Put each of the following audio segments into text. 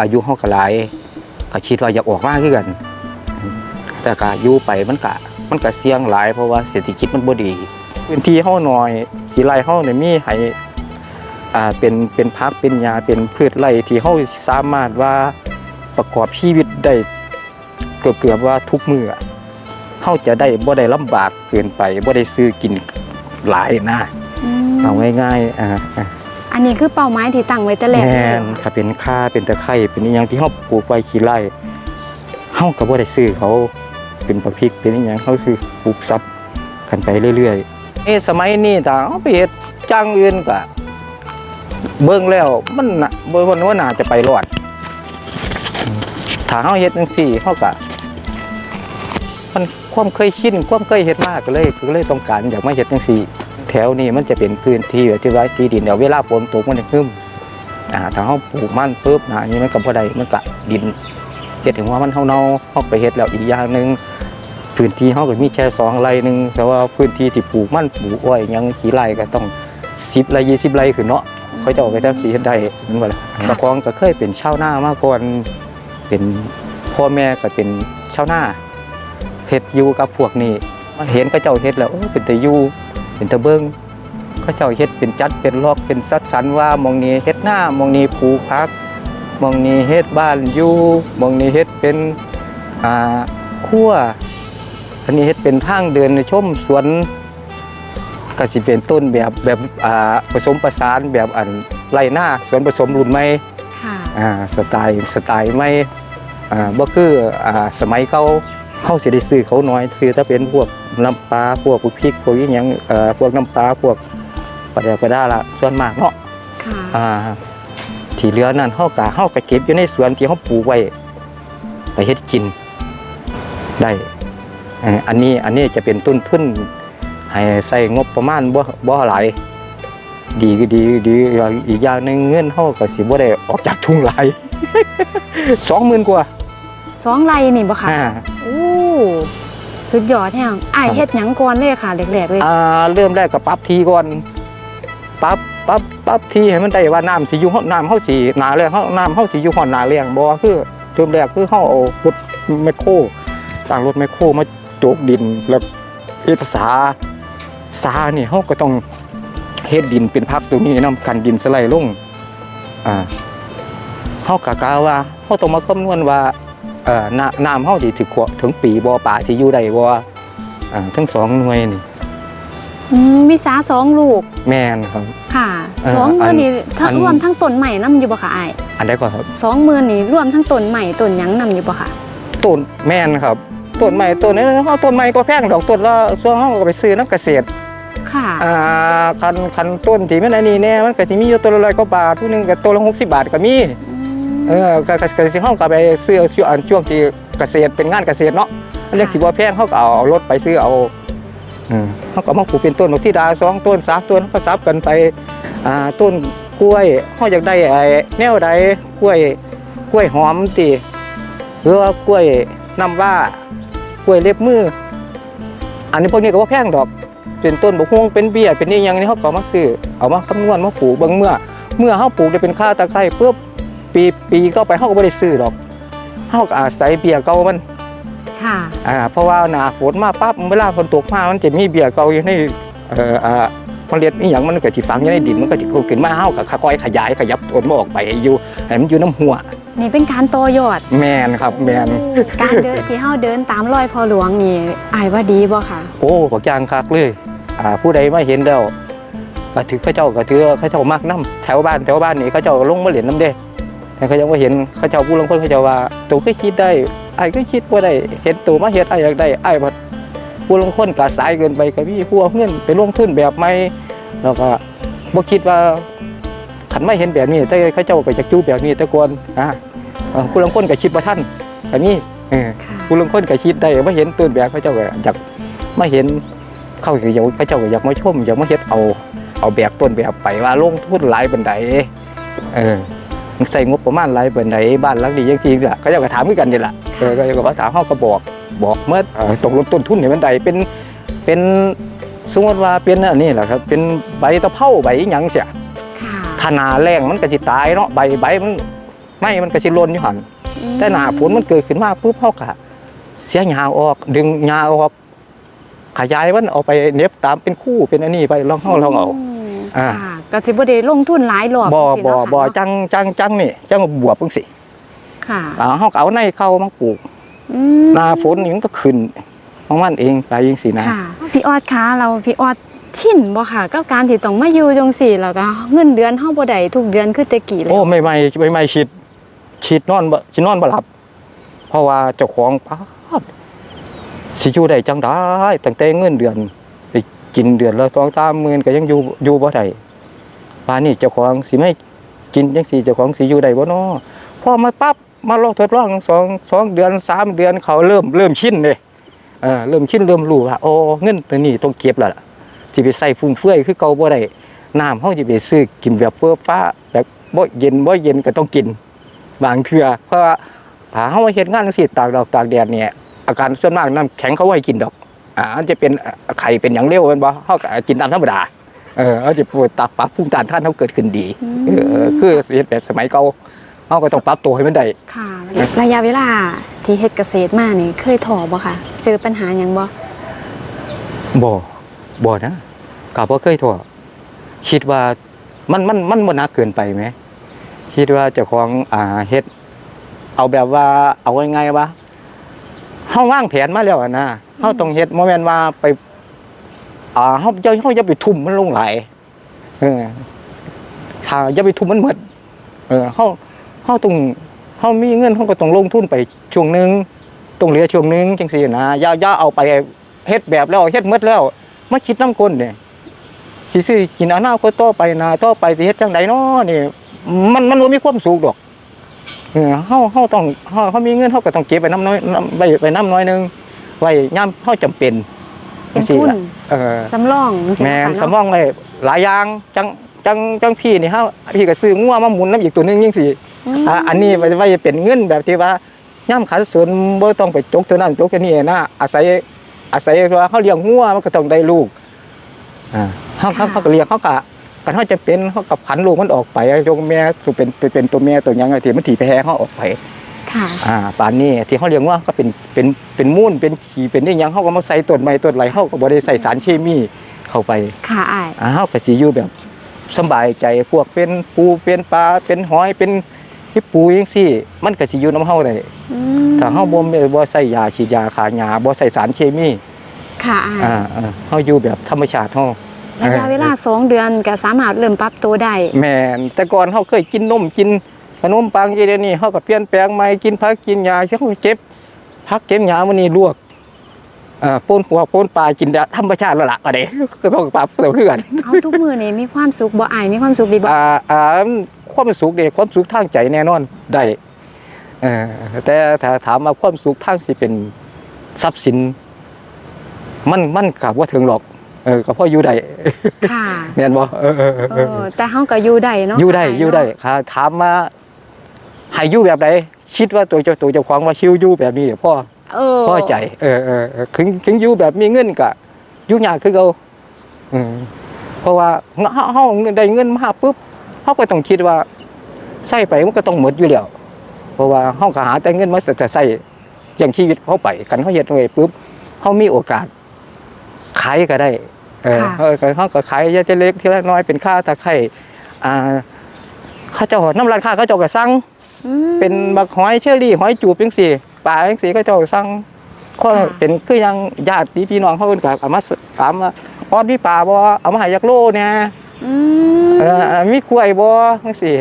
อายุเฮาก็หลายก็คิดว่าอยากออกมาคือกัน แต่ก็อยู่ไปมันก็มันก็เสี่ยงหลายเพราะว่าเศรษฐกิจมันบ่ดีพื้นที่เฮาน้อยที่ไร่เฮาเนี่ยมีให้อ่าเป็นเป็นพักเป็นหญ้าเป็นพืชไร่ที่เฮาสามารถว่าประกอบชีวิตได้เกือบเกือบๆว่าทุกมื้ออะเฮาจะได้บ่ได้ลำบากเกินไปบ่ได้ซื้อกินหลายนะอืมเอาง่ายๆอ่า อันนี้คือเป้าหมายที่ตั้งไว้แต่แรกแมเลยนถ้าเป็นข้าเป็นตะไคร่เป็นอหยังที่เฮาปลูกไว้ขี้ไร่เฮาก็บ่ได้ซื้อเขาเป็นประพริกเป็นอหยังเขาคือปลูกซับกันไปเรื่อยๆเอ้สมัยนี้ถ้าเอาไปเฮ็ดจ้างอื่นก็เบิ่งแล้วมันน่ะบ่ว่าว่าน่าจะไปรอดถ้าเฮาเฮ็ดจังซี่เฮาก็มันความเคยชินความเคยเฮ็ดมาก็เลยก็เลยต้องการอยากมาเฮ็ดจังซี่ ถวนี้มันจะเป็นพื้นที่ที่ไว้ที่ดินเดี๋ยวเวลาฝนตกมันจะขึ้นอ่าถ้าเขาปลูกมันปุ๊บนะอันนี้มันกับพอใดมันกะดินเฮ็ดถึงว่ามันเฮาเนาเฮาไปเฮ็ดแล้วอีกอย่างหนึงพื้นที่เฮาก็มีแค่สองไร่หนึงแต่ว่าพื้นที่ที่ปลูกมันปลูกอ้อยหยังกี่ไร่ก็ต้อง10ไร่20ไร่ขึ้นเนาะเขาจะเอาไปทำสิเฮ็ดได้แมันบ่ล่ะตะกองก็เคยเป็นชาวนามาก่อนเป็นพ่อแม่ก็เป็นชาวนาเฮ็ดอยู่กับพวกนี้มาเห็นเขาเจ้าเฮ็ดแล้วเออเป็นแต่อยู่ เป็นแต่เบิ่งเขาเจ้าเฮ็ดเป็นจัดเป็นลอกเป็นสัดสันว่ามองนี้เฮ็ดหน้ามองนี้ปลูกพักมองนี้เฮ็ดบ้านอยู่มองนี้เฮ็ดเป็นอ่าครัวอันนี้เฮ็ดเป็นทางเดินในชมสวนก็สิเป็นต้นแบบแบบอ่าผสมประสานแบบอันไรหน้าสวนผสมรุ่นใหม่ค่ะอ่าสไตล์สไตล์ใหม่อ่าบ่คืออ่าสมัยเก่า เฮาสิได้ซื้อเขาน้อยซื้อถ้าเป็นพวกน้ำปลาพวกพริกพวกอีหยังเอ่อพวกน้ำปลาพวกปลาแดกปลาด้าละส่วนมากเนาะค่ะอ่าที่เหลือนั่นเฮากะเฮากะเก็บอยู่ในสวนที่เฮาปลูกไว้ไปเฮ็ดกินได้เอ่ออันนี้อันนี้จะเป็นต้นทุนให้ใส่งบประมาณบ่บ่หลายดีก็ดีดีอีกอย่างหนึงเงินเฮาก็สิบ่ได้ออกจากทุ่งหลาย20,000กว่าสองไร่นี่บ่ค่ะอ่าโอ้ สุดยอดแฮงอ้ายครับเฮ็ดหยังก่อนเลยค่ะแรกๆเลยอ่าเริ่มแรกก็ปรับทีก่อนปรับปรับปรับทีให้มันได้ว่าน้ำสิอยู่ห้องน้ำเฮาสิหนาแรงเฮาน้ำเฮาสิอยู่ห้องหนาแรงบ่คือเริ่มแรกคือเฮาเอารถแมคโครตั้งรถแมคโครมาจกดินแล้วเอกสาสานี่เฮาก็ต้องเฮ็ดดินเป็นพักตัวนี้นํกันดินสไลด์ลงอ่าเฮากะกะว่าเฮาต้องมาคำนวณว่า เอ่อน้ำน้ำเฮาสิถึงขวถึงปีบ่ป่าสิอยู่ได้บ่อ่าทั้งสองหน่วยนี่อืมมีสาสองลูกแม่นครับ ค่ะเอ่อสองหมื่นนี่ทั้งอันรวมทั้งต้นใหม่นํอยู่บ่ค่ะอ้ายอันใดก่อนครับสองหมื่นนี่รวมทั้งต้นใหม่ต้นหยังนํอยู่บ่ค่ะต้นแม่นครับต้นใหม่ต้นนี้เขาต้นใหม่ก็แพงดอกต้นละส่วนเขาก็ไปซื้อน้ำเกษตร ค่ะอ่าคันคันต้นที่มันอันนี้แน่มันก็สิมีอยู่ตัวละร้อยกว่าบาททุกนึงก็ตัวละ60 บาทก็มี เออก็ก็ก็สิเฮาก็ไปซื้อช่วงอันช่วงที่เกษตรเป็นงานเกษตรเนาะมันยังสิบ่แพงเขาก็เอารถไปซื้อเอาอืมเขาก็มาปลูกเป็นต้นบักที่ดาสองต้นสามต้นเขาก็ซับกันไปอ่าต้นกล้วยเขาอยากได้ไอ้แนวใดกล้วยกล้วยหอมติหรือว่ากล้วยน้ำว่ากล้วยเล็บมือ อันนี้พวกนี้ก็บ่แพงดอก เป็นต้นบกฮวงเป็นเบี้ยเป็นนี่ยังนี่เขาก็เอามาซื้อเอามาคำนวณมาปลูกเบางเมื่อ เมื่อเขาปลูกได้เป็นค่าตะไคร้ปุ๊บ ปีปีก็ไปเขาก็ไม่ได้ซื้อดอกเขาก็อาศัยเบี้ยเก่ามันค่ะอ่าเพราะว่าหนาฝนมาปั๊บเวลาฝนตกมามันจะมีเบี้ยเก่าอยู่ในเอ่ออ่าเมล็ดนี่อย่างมันก็จะฝังอยู่ในดินมันก็จะขึ้นมาเฮาก็ค่อยๆขยายขยับต้นมันออกไปอยู่ให้มันอยู่น้ำหัวนี่เป็นการต่อยอดแมนครับแมนการเดินที่เฮาเดินตามรอยพ่อหลวงนี่อายว่าดีบ่ค่ะ โอ้บักอย่างคักเลยอ่าผู้ใดมาเห็นแล้วก็ถือเขาเจ้าก็ถือเขาเจ้ามากน้ำแถวบ้านแถวบ้านนี่เขาเจ้าลงมาเหรียญน้ำเด้แต่ เขายังว่าเห็นเขาเจ้าผู้ลางคนเขาเจ้าว่าตัวก็คิดได้ไอ้ก็คิดว่าได้ เห็นตัวมาเฮ็ดไอ้อยากได้ไอ้บัดผู้ลางคนก็สายเกินไปก็มีผู้เอาเงินไปลงทุนแบบใหม่แล้วก็บ่คิดว่าขันไม่เห็นแบบนี้แต่เขาเจ้าก็จะจู้แบบนี้แต่ก่อนอ่าเออผู้ลางคนก็คิดว่าท่านอันนี้เออค่ะผู้ลางคนก็คิดได้ว่าเห็นต้นแบบเขาเจ้าก็อยากมาเห็นเขาก็อยากเขาเจ้าก็อยากมาชมอยากมาเฮ็ดเอา เอาแบบต้นแบบไปว่าลงทุนหลายบันไดเออ ใส่งบประมาณหลายบันไดบ้านหลังนี้ยังทีก็เขาเจ้าก็ถามเหมือนกันนี่แหละเออก็ก็ว่าถามเฮาก็บอกบอกเมื่อเอ่อตกลงต้นทุนนี่บันไดเป็นเป็นสมมติว่าเป็นอันนี้แหละครับเป็นใบตะเภาใบอิหยังเสียค่ะถ้าหนาแรงมันก็สิตายเนาะใบใบมันไม่มันก็สิหล่นอยู่หั่นแต่หน้าฝนมันเกิดขึ้นมาปุ๊บเฮาก็เสียหญ้าออกดึงหญ้าออกขยายมันเอาไปเน็บตามเป็นคู่เป็นอันนี้ไปลองเฮาลองเอาม อ่าค่ะก็สิบ่ได้ลงทุนหลายรอบบ่จังซี้บ่เนาะค่ะบ่จังจังจังนี่จังบวบจังสิค่ะอ่าเฮาก็เอาในเข้ามาปลูกอืมหน้าฝนนี่มันก็ขึ้นของมันเองไปจังซี่นะ ค่ะ พี่ออดคะเราพี่ออดชินบ่ค่ะกับการที่ต้องมาอยู่จังซี่แล้วก็เงินเดือนเฮาบ่ได้ทุกเดือนคือแต่กี้เลยโอ้ไม่ไม่ไม่ไม่ชิดชิดนอนบ่สินอนบ่หลับ เพราะว่าเจ้าของป๊าดสิอยู่ได้จังได้ตั้งแต่เงินเดือนไป กินเดือนละ2 3หมื่นก็ยังอยู่อยู่บ่ได้ป่านนี้เจ้าของสิไม่กินจังซี่เจ้าของสิอยู่ได้บ่น้อพอมาปั๊บมาลองทดลองสองสองเดือนสามเดือนเขาเริ่มเริ่มชินเลยเออเริ่มชินเริ่มรู้ว่าโอ้เงินตัวนี้ต้องเก็บแล้วล่ะสิไปใส่ฟุ่มเฟือยคือเก่าบ่ได้น้ำเฮาสิไปซื้อกินแบบเฟ้อฟ้าแบบบ่เย็นบ่เย็นก็ต้องกิน บางเทื่อเพราะว่าถ้าเฮามาเฮ็ดงานจังซี่ตากดอกตากแดดเนี่ยอาการส่วนมากน้ำแข็งเขาไว้กินดอก อ่ามันจะเป็นไข่เป็นอย่างเร็วแม่นบ่เฮาก็กินตามธรรมดาเออเอาจะปวดตับปรับภูมิต้านทานเฮาเกิดขึ้นดีเออคือเฮ็ดแบบสมัยเก่าเฮาก็ต้องปรับตัวให้มันได้ค่ะ ระยะเวลาที่เฮ็ดเกษตรมานี่เคยท้อบ่ค่ะ เจอปัญหาหยังบ่บ่บ่นะก็บ่เคยทั่วคิดว่ามันมันมันบ่หนักเกินไปไหมคิดว่าเจ้าของอ่าเฮ็ด เอาแบบว่าเอาง่ายๆว่าเฮาวางแผนมาแล้วอะนะ เฮาต้องเฮ็ดบ่แม่นว่าไปอ่าเฮาจะเฮาอย่าไปทุ่มมันลงหลายเออถ้าอย่าไปทุ่มมันหมดเออเฮาเฮาต้องเฮามีเงินเฮาก็ต้องลงทุนไปช่วงหนึงต้องเหลือช่วงหนึงจังซี่นะอย่าอย่าเอาไปเฮ็ดแบบแล้วเฮ็ดหมดแล้วมาคิดน้ำก้นเนี่ยสิซื้อกินอนาคตต่อไปนะต่อไปสิเฮ็ดจังไดเนาะนี่มันมันบ่มีความสุขดอกเออเฮาเฮาต้องเฮาเฮามีเงินเฮาก็ต้องเก็บไปน้ำน้อยน้ไว้ไปน้ำน้อยหนึง ไว้ยามเฮาจำเป็นเป็นจังซี่ทุนล่ะเออสำรองจังซี่แม่นนะคะสมเนาะองไว้หลายอย่างจังจังจังพี่นี่เฮาพี่ก็ซื้องัวมาหมุนน้ำอีกตัวหนึงจังซี่มอ่าอันนี้ไว้ไว้เป็นเงินแบบที่ว่าย่ำขันสวนบ่ต้องไปจกตัวนั้นจกตัวนี้นะอาศัยอาศัยว่าเขาเลี้ยงงัวมันก็ต้องได้ลูกอ่าเขาเขาเขาก็เลี้ยงเขาก็กันเขาจะเป็นเขากับผันลูกมันออกไปจงแม่ตัวเป็นเป็นเป็นตัวแม่ตัวหยังไงที่มันถีแพ้เขาออกไป ค่ะอ่าป่านนี้ที่เขาเลี้ยงว่าก็เป็นเป็นเป็นมูลเป็นขี้เป็นนี่ยังเขาก็มาใส่ต้นไม้ต้นไรเขาก็บ่ได้ใส่สารเคมีเข้าไปค่ะอ้ายอ่าเฮาก็สิอยู่แบบสำบายใจพวกเป็นปูเป็นปลาเป็นหอยเป็นฮิปปูจังซี่ มันก็สิอยู่นํเฮาได้อืมถ้าเฮาบ่มีบ่ใส่ยาฉีดยาฆ่าหญ้าบ่ใส่สารเคมีค่ะอ้ายอ่าอ่าเฮาอยู่แบบธรรมชาติเฮา ระยะเวลาสองเดือนก็สามารถเริ่มปรับตัวได้ แม่นแต่ก่อนเฮาเคยกินนมกิน ขนมปังอีเดี๋ยวนี้เฮาก็เปลี่ยนแปลงใหม่กินผักกินหญ้าเฮาเจ็บผักเก็บหญ้ามื้อนี้ลวกอ่าป่นหัวป่นปลากินแบบธรรมชาติแล้วล่ะบัดนี้ก็ต้องปรับตัวคือกันเอาทุกมือนี่มีความสุขบ่อ้ายมีความสุขดีบ่อ่าอ่าความสุขเด็ความสุขทางใจแน่นอนได้เออแต่ถ้าถามมาความสุขทางสิเป็นทรัพย์สิน มันมันกับว่าถึงหรอกเออก็พออยู่ได้ค่ะแม่นบ่เออเออเออเอเอออแต่เฮาก็อยู่ได้เนาะอยู่ได้าอยู่ได้เนาะค่ะถามมาให้อยู่แบบใดคิดว่าตัวเจ้าตัวเจ้าของว่าชิวอยู่แบบนี้พ่อเออพ่อใจเออเออเออถึงถึงอยู่แบบมีเงินก็อยู่ยากคือเก่าอืมเพราะว่าเฮาเฮาได้เงินมาปุ๊บเฮาก็ต้องคิดว่าใส่ไปมันก็ต้องหมดอยู่แล้วเพราะว่าเฮาก็หาแต่เงินมาจะใส่อย่างชีวิตเขาไปกันเฮาเฮ็ดไว้ปุ๊บเฮามีโอกาสขายก็ได้ เออค่ะเออเฮาก็ขายยาจะเล็กทีละน้อยเป็นค่าตะไคร่อ่าเขาเจ้าน้ำร้านค้าเขาเจ้าก็สั่งอืม เป็นบักหอยเชอรี่หอยจูบจังซี่ปลาจังซี่เขาเจ้าสั่งคนค่ะเป็นคือยังญาติพี่น้องเขาเพิ่นก็เอามาถามว่าออดมีปลาบ่เอามาให้จักโลเนี่ยอืมเอออ่ามีกล้วยบ่จังซี่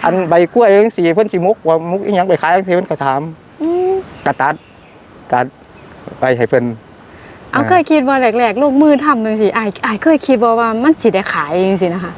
ค่ะอันใบกล้วยจังซี่เพิ่นสิมุกว่ามุกอีหยังไปขายจังซี่เพิ่นก็ถามอืมก็ตัดตัดไปให้เพิ่นเอาอ่าเคยคิดว่าแรกๆลงมือทำจังซี่อ้ายอ้ายเคยคิดบ่ว่ามันสิได้ขายจังซี่นะคะ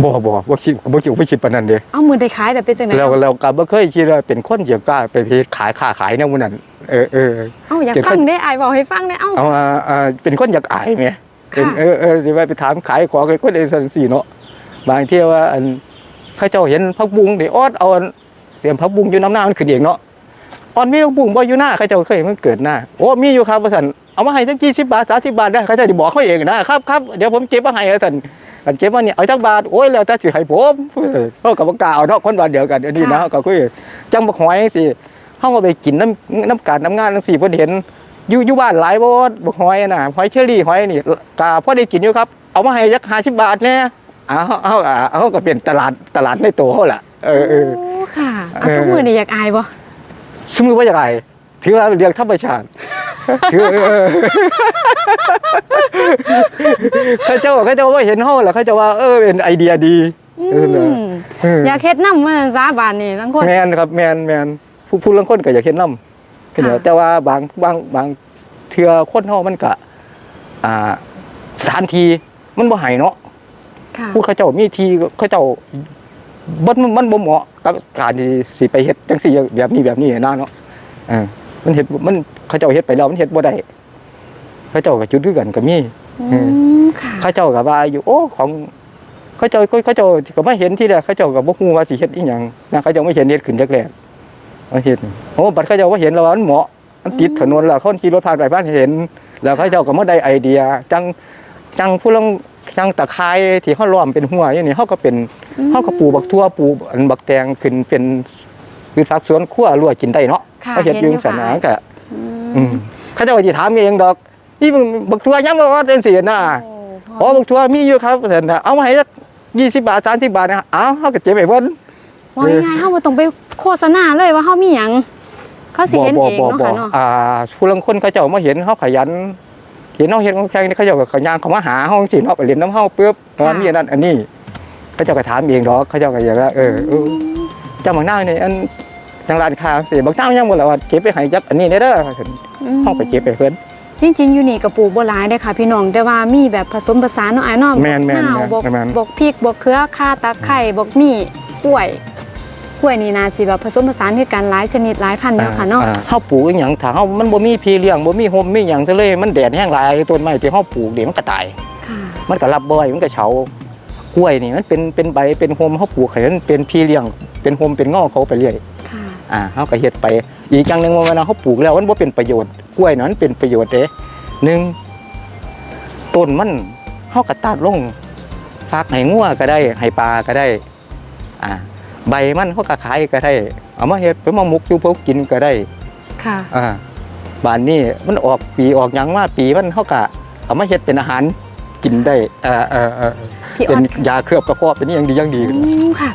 บ่บ่บ่คิดบ่คิดบ่คิดปานนั้นเด้เอามือได้ขายแต่เป็นจังได๋แล้วแล้วก็บ่เคยคิดว่าเป็นคนจะกล้าไปเฮ็ดขายค้าขายแนวนั้นเออเออเอาอยากเดี๋ยวฟังได้อ้ายบอกให้ฟังได้เอ้าเอาอ่าอ่าเป็นคนอยากอายไหมเป็นค่ะเออเออสิว่าไปถามขายของให้คนเอสันสีเนาะบางเที่ยว่าอันเขาเจ้าเห็นพักบุงเดี๋ยวออดเอาอันเตรียมพักบุงอยู่น้ำหน้ามันขึ้นเองเนาะออนมีพักบุงบ่อยู่หน้าเขาเจ้าเคยเห็นมันเกิดหน้าโอ้มีอยู่ครับว่าสันเอามาให้ตั้งกี่สิบบาทสามสิบบาทได้เขาเจ้าจะบอกเขาเองนะครับครับเดี๋ยวผมเก็บมาให้ว่าสัน อันเก็บมาเนี่ยเอาจักบาทโอ้ยแล้วแต่สิให้ผมเฮาก็บ่กล้าเอาเนาะคนบ้านเดียวกันอันนี้นะค่ะเฮาก็คุยจังบักหอยสิเฮาก็ไปกินน้ำน้ำการน้ำงานจังซี่เพิ่นเห็นอยู่อยู่บ้านหลายบ่บักหอยน่ะหอยเชอรี่หอยนี่ก็พอได้กินอยู่ครับ เอามาให้จัก50บาทแน่เอาเอาเอาเอาก็เป็นตลาดตลาดในตัวเฮาล่ะเออเออโอ้ค่ะเอาเออทุกมื้อนี่อยากอายบ่สมมุติว่าอย่างไรถือว่าเรียกธรรมชาติถือ เออเขาเจ้าเขาเจ้าว่าเห็นห้องแล้วเขาเจ้าว่าเออเป็นไอเดียดีเออเหรอมเอออยากเฮ็ดนำมาซาบานนี่ลังคนแมนครับแมนแมนผู้ผู้ลังคนก็อยากเห็นน้ำค่ะแต่ว่าบางบางบางเทือคนห้องมันก็อ่า สถานที่มันบ่ใหายเนาะค่ะผู้เขาเจ้ามีทีเขาเจ้าบ่มันมันบ่เหมาะกับการที่สิไปเฮ็ดจังซี่แบบนี้แบบนี้นะเนาะเออมันเฮ็ดมัน เขาเจ้าเฮ็ดไปแล้วมันเฮ็ดบ่ได้เขาเจ้าก็จุดคือกันก็มีอืมค่ะเขาเจ้าก็ว่าอยู่โอ้ของเขาเจ้าเขาเจ้าก็มาเห็นที่แรกเขาเจ้าก็บ่ฮู้ว่าสิเฮ็ดอีหยังนะเขาเจ้าไม่เห็นเฮ็ดขึ้นแรกๆมาเฮ็ดโอ้บัดเขาเจ้าว่าเห็นแล้วว่ามันเหมาะมันติดถนนแล้วคนขี่รถผ่านไปผ่านเห็น แล้วเขาเจ้าก็มาได้ไอเดีย จังจังผู้ลงจังตะไคร้ที่เขาล้อมเป็นหัวอย่างนี้เขาก็เป็นอืมเขาก็ปลูกบักทั่วปลูกอันบักแตงขึ้นเป็นพืชผักสวนครัวรั่วกินได้เนาะค่ะเขาเฮ็ดอเห็ยู่นอยู่สนาค่ะก็อือืมม เขาเจ้าก็สิถามเองดอกนี่มึงบักทั่วยังบ่ว่าจังซี่นะโอ้อ๋อบักทั่วมีอยู่ครับเพิ่นน่ะเอามาให้สัก20บาท30บาทนะเอ้าเฮาก็เจ็บไปเพิ่นว่าง่ายๆเฮาบ่ต้องไปโฆษณาเลยว่าเฮามีหยังเขาสิเห็นเองเนาะค่ะเนาะอ่าผู้ลางคนเขาเจ้ามาเห็นเฮาขยันเห็นเฮาเฮ็ดของแข่งนี่เขาเจ้าก็ขยันเขามาหาเฮาจังซี่เนาะไปเล่นน้ำเฮาปึ๊บว่ามีอันนั้นอันนี้เขาเจ้าก็ถามเองดอกเขาเจ้าก็อยากว่าเออเออเจ้าบางนางนี่อัน จังร้านค้าสิบางนางยังบ่ล่ะว่าเก็บไปให้จักอันนี้ได้เด้อเฮาไปเก็บไปเพิ่นจริงๆอยู่นี่ก็ปลูกบ่หลายเด้อค่ะพี่น้องแต่ว่ามีแบบผสมผสานเนาะอ้ายเนาะแม่นๆบักนาวบกแม่นๆบกพริกบกเขือข่าตะไคร้บกมี่กล้วยกล้วยนี่น่าสิแบบผสมผสานคือกันหลายชนิดหลายพันธุ์เนาะค่ะเนาะอ่เฮาปลูกอีหยังถ้าเฮามันบ่มีพี่เลี้ยงบ่มีโฮมมีหยังซะเลยมันแดดแห้งหลายต้นไม้ที่เฮาปลูกนี่มันก็ตายค่ะมันก็รับบ่อยมันก็เฉากล้วยนี่มันเป็นเป็นใบเป็นโฮมเฮาปลูกให้มันเป็นพี่เลี้ยงเป็นโฮมเป็นงอเขาไปเรื่อยค่ะ อ่าเฮาก็เฮ็ดไป อีกอย่างหนึงว่าเวลาเฮาปลูกแล้วมันบ่เป็นประโยชน์กล้วยนั้นเป็นประโยชน์เด้หนึ่งต้นมันเฮาก็ตัดลงฝากให้งัวก็ได้ให้ปลาก็ได้อ่าใบมันเฮาก็ขายก็ได้ เอามาเฮ็ดเป็นมาหมกอยู่พวกกินก็ได้ค่ะอ่าบ้านนี้มันออกปีออกหยังมาปีมันเฮากะเอามาเฮ็ดเป็นอาหารกินได้เออเออเออพี่อเป็อนดยาเคลือบกระเพาะเป็นอหยังดีอยังดีอืมค่ะ